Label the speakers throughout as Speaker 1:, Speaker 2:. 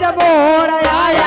Speaker 1: જબોર આયા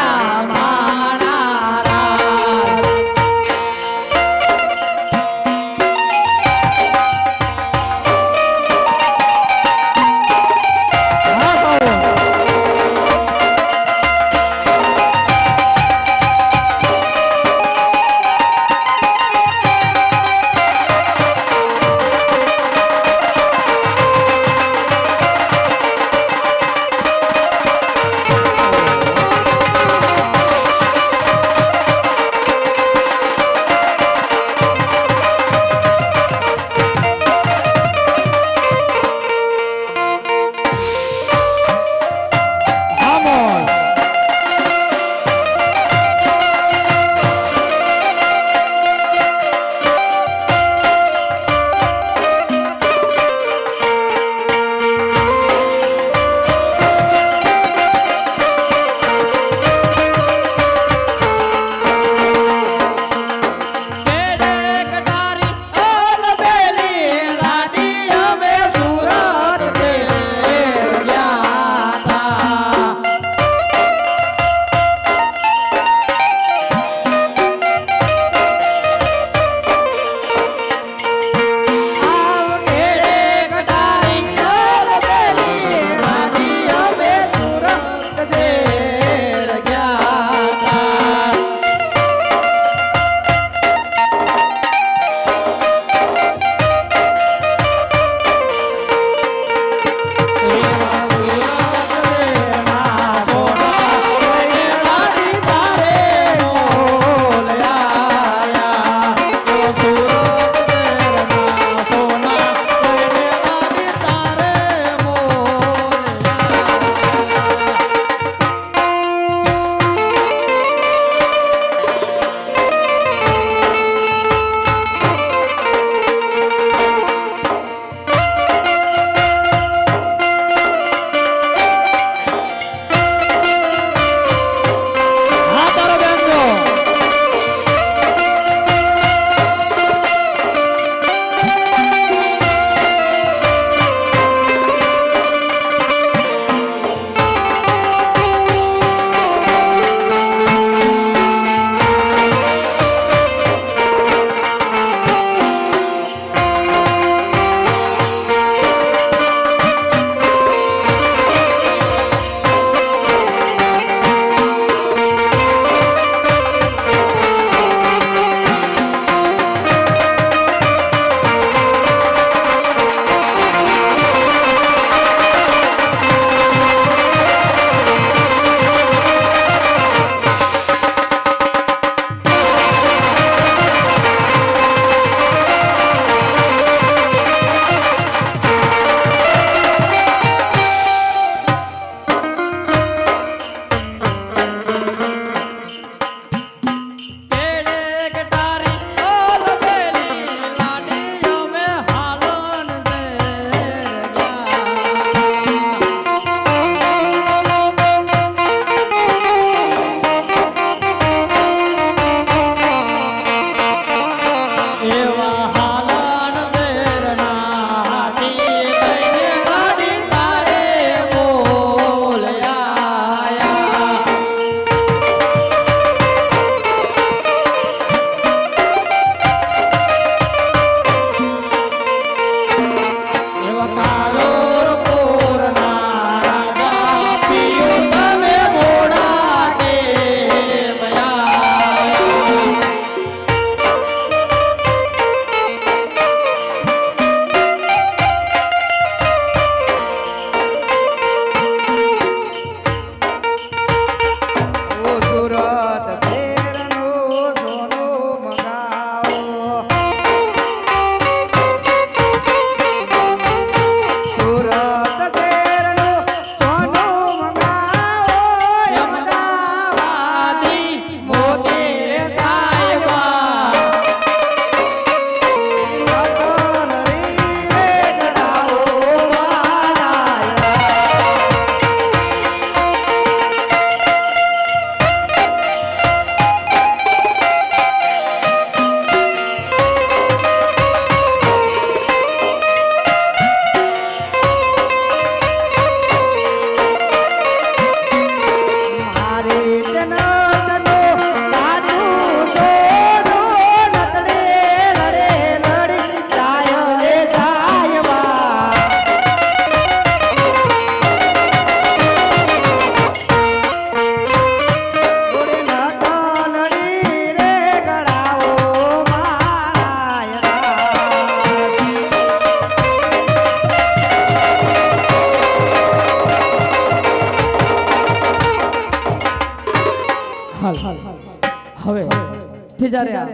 Speaker 1: થી જ્યારે આ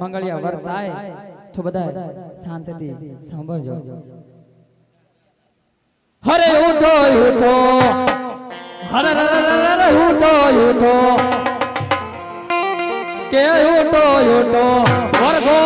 Speaker 1: મંગળિયા વર્ત થાય તો બધા શાંતિથી સાંભળજો. હરે ઉઠો ઉઠો હરે રે રે રે રે રે ઉઠો ઉઠો કે ઉઠો ઉઠો વર્ગો